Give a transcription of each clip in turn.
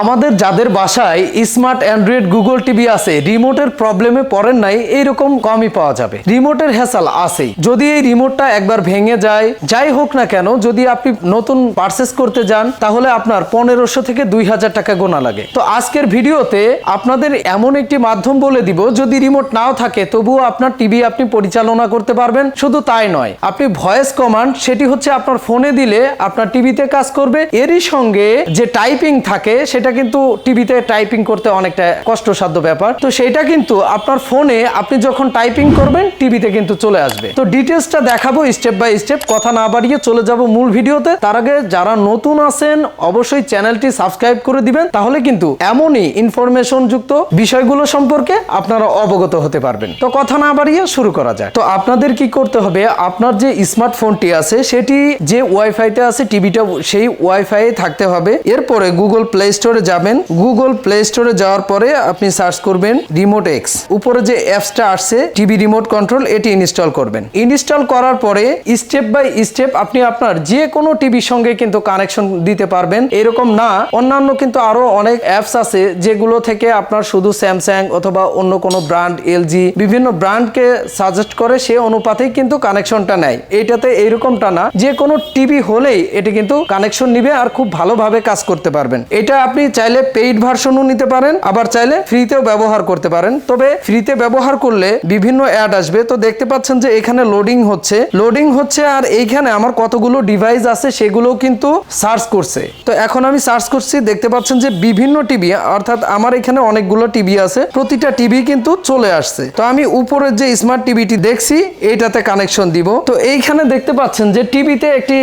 আমাদের যাদের বাসায় স্মার্ট অ্যান্ড্রয়েড গুগল টিভি আছে, রিমোটের প্রবলেমে পড়েন নাই, এইরকম কমই পাওয়া যাবে। রিমোটের হেসাল আছেই। যদি এই রিমোটটা একবার ভেঙে যায়, যাই হোক না কেন, যদি আপনি নতুন পারচেস করতে যান, তাহলে আপনার পনেরোশো থেকে দুই হাজার টাকা গোনা লাগে। তো আজকের ভিডিওতে আপনাদের এমন একটি মাধ্যম বলে দিব, যদি রিমোট নাও থাকে, তবুও আপনার টিভি আপনি পরিচালনা করতে পারবেন। শুধু তাই নয়, আপনি ভয়েস কমান্ড, সেটি হচ্ছে আপনার ফোনে দিলে আপনার টিভিতে কাজ করবে। এরই সঙ্গে যে টাইপিং থাকে, সেটা কিন্তু টিভিতে টাইপিং করতে অনেকটা কষ্টসাধ্য ব্যাপার। তো সেটা কিন্তু আপনার ফোনে আপনি যখন টাইপিং করবেন টিভিতে কিন্তু চলে আসবে। তো ডিটেলসটা দেখাবো স্টেপ বাই স্টেপ কথা না বাড়িয়ে চলে যাব মূল ভিডিওতে। তার আগে যারা নতুন আছেন, অবশ্যই চ্যানেলটি সাবস্ক্রাইব করে দিবেন। তাহলে কিন্তু এমনই ইনফরমেশন যুক্ত বিষয়গুলো সম্পর্কে আপনারা অবগত হতে পারবেন। তো কথা না বাড়িয়ে শুরু করা যায় তো আপনাদের কি করতে হবে, আপনার যে স্মার্টফোনটি আছে, সেটি যে ওয়াইফাইতে আছে টিভিটা সেই ওয়াইফাই থাকতে হবে। এরপরে গুগল প্লে স্টোরে যাবেন গুগল প্লে স্টোরে যাওয়ার পরে আপনি সার্চ করবেন রিমোট এক্স উপরে যে অ্যাপসটা আসছে টিভি রিমোট কন্ট্রোল এটি ইনস্টল করবেন। ইনস্টল করার পরে স্টেপ বাই স্টেপ আপনি আপনার যে কোনো টিভির সঙ্গে কিন্তু কানেকশন দিতে পারবেন। এরকম না, অন্যান্য কিন্তু আরও অনেক অ্যাপস আছে যেগুলো থেকে আপনার শুধু স্যামসাং অথবা অন্য কোনো ব্র্যান্ড এলজি বিভিন্ন ব্র্যান্ডকে সাজেস্ট করে সে অনুপাতেই কিন্তু কানেকশনটা নেয়। এটাতে এইরকমটা না, যে কোনো টিভি হলেই এটি কিন্তু কানেকশন নিবে আর খুব ভালোভাবে কাজ করতে পারবেন। এটা আপনি চাইলে পেইড ভার্সনও নিতে পারেন, আবার চাইলে ফ্রিতেও ব্যবহার করতে পারেন। তবে ফ্রিতে ব্যবহার করলে বিভিন্ন অ্যাড আসবে। তো দেখতে পাচ্ছেন যে এখানে লোডিং হচ্ছে। লোডিং হচ্ছে আর এইখানে আমার কতগুলো ডিভাইস আছে সেগুলো কিন্তু সার্চ করছে। তো এখন আমি সার্চ করছি, দেখতে পাচ্ছেন যে বিভিন্ন টিভি অর্থাৎ আমার এখানে অনেকগুলো টিভি আছে। প্রতিটা টিভি কিন্তু চলে আসছে। তো আমি উপরের যে স্মার্ট টিভিটি দেখছি, এইটাতে কানেকশন দিব। তো এইখানে দেখতে পাচ্ছেন যে টিভিতে একটি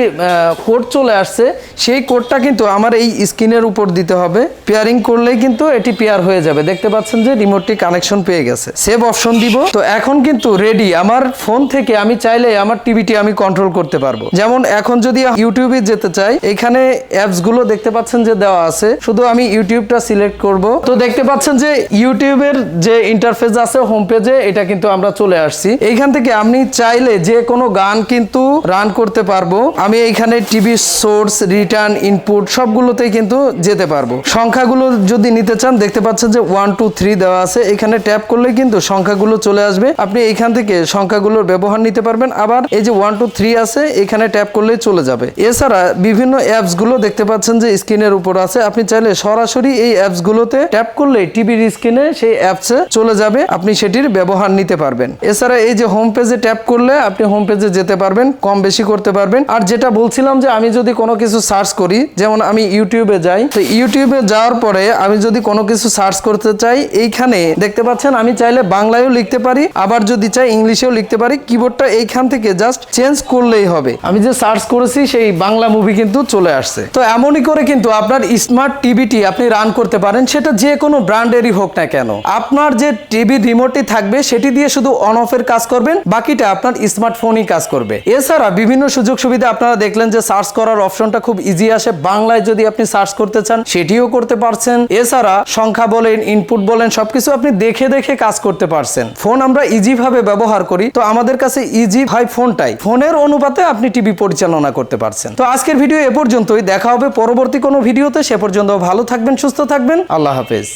কোড চলে আসছে। সেই কোডটা কিন্তু আমার এই স্ক্রিনের উপর দিতে হবে। পেয়ারিং করলেই কিন্তু এটি পেয়ার হয়ে যাবে। দেখতে পাচ্ছেন যে রিমোটটি কানেকশন পেয়ে গেছে। সেভ অপশন দিব। তো এখন কিন্তু রেডি আমার ফোন থেকে আমি চাইলে আমার টিভিটি আমি কন্ট্রোল করতে পারব। যেমন এখন যদি ইউটিউবে যেতে চাই, এখানে অ্যাপসগুলো দেখতে পাচ্ছেন যে দেওয়া আছে। শুধু আমি ইউটিউবটা সিলেক্ট করব। তো দেখতে পাচ্ছেন যে ইউটিউবের যে ইন্টারফেস আছে হোম পেজে এটা কিন্তু আমরা চলে আসছি। এইখান থেকে আপনি চাইলে যে কোনো গান কিন্তু রান করতে পারব। আমি এইখানে টিভি সোর্স রিটার্ন ইনপুট সবগুলোতেই কিন্তু যেতে পারব। সংখ্যাগুলো যদি নিতে চান, দেখতে পাচ্ছেন যে ওয়ান টু থ্রি দেওয়া আছে। এখানে ট্যাপ করলে কিন্তু সংখ্যাগুলো চলে আসবে। আপনি এখান থেকে সংখ্যাগুলোর ব্যবহার নিতে পারবেন। আবার এই যে ওয়ান টু থ্রি আছে, এখানে ট্যাপ করলে চলে যাবে। এছাড়া বিভিন্ন অ্যাপসগুলো দেখতে পাচ্ছেন যে স্ক্রিনের উপর আছে। আপনি চাইলে সরাসরি এই অ্যাপস গুলোতে ট্যাপ করলে টিভির স্ক্রিনে সেই অ্যাপসে চলে যাবে। আপনি সেটির ব্যবহার নিতে পারবেন। এছাড়া এই যে হোম পেজে ট্যাপ করলে আপনি হোম পেজে যেতে পারবেন, কম বেশি করতে পারবেন। আর যেটা বলছিলাম যে আমি যদি কোনো কিছু সার্চ করি, যেমন আমি ইউটিউবে যাই, তো ইউটিউবে যাওয়ার পরে আমি যদি কোনো কিছু সার্চ করতে চাই, এইখানে দেখতে পাচ্ছেন, আমি চাইলে বাংলায়ও লিখতে পারি, আবার যদি চাই ইংলিশেও লিখতে পারি। কিবোর্ডটা এইখান থেকে জাস্ট চেঞ্জ করলেই হবে। আমি যে সার্চ করেছি, সেই বাংলা মুভি কিন্তু চলে আসছে। তো এমনই করে কিন্তু আপনার স্মার্ট টিভিটি আপনি রান করতে পারেন, সেটা যে কোনো ব্র্যান্ডেরই হোক না কেন। আপনার যে টিভি রিমোটটি থাকবে, সেটি দিয়ে শুধু অন অফের কাজ করবেন, বাকিটা আপনার স্মার্টফোনই কাজ করবে। এছাড়া বিভিন্ন সুযোগ সুবিধা আপনারা দেখলেন যে সার্চ করার অপশনটা খুব ইজি আসে। বাংলায় যদি আপনি সার্চ করতে চান সেটিও করতে পারছেন। এছাড়া সংখ্যা বলেন ইনপুট বলেন, সবকিছু আপনি দেখে দেখে কাজ করতে পারছেন। ফোন আমরা ইজি ভাবে ব্যবহার করি। তো আমাদের কাছে ইজি ভাই ফোনটাই। ফোনের অনুপাতে আপনি টিভি পরিচালনা করতে পারছেন। তো আজকের ভিডিও এ পর্যন্তই। দেখা হবে পরবর্তী কোনো ভিডিওতে। সে পর্যন্ত ভালো থাকবেন, সুস্থ থাকবেন। আল্লাহ হাফেজ।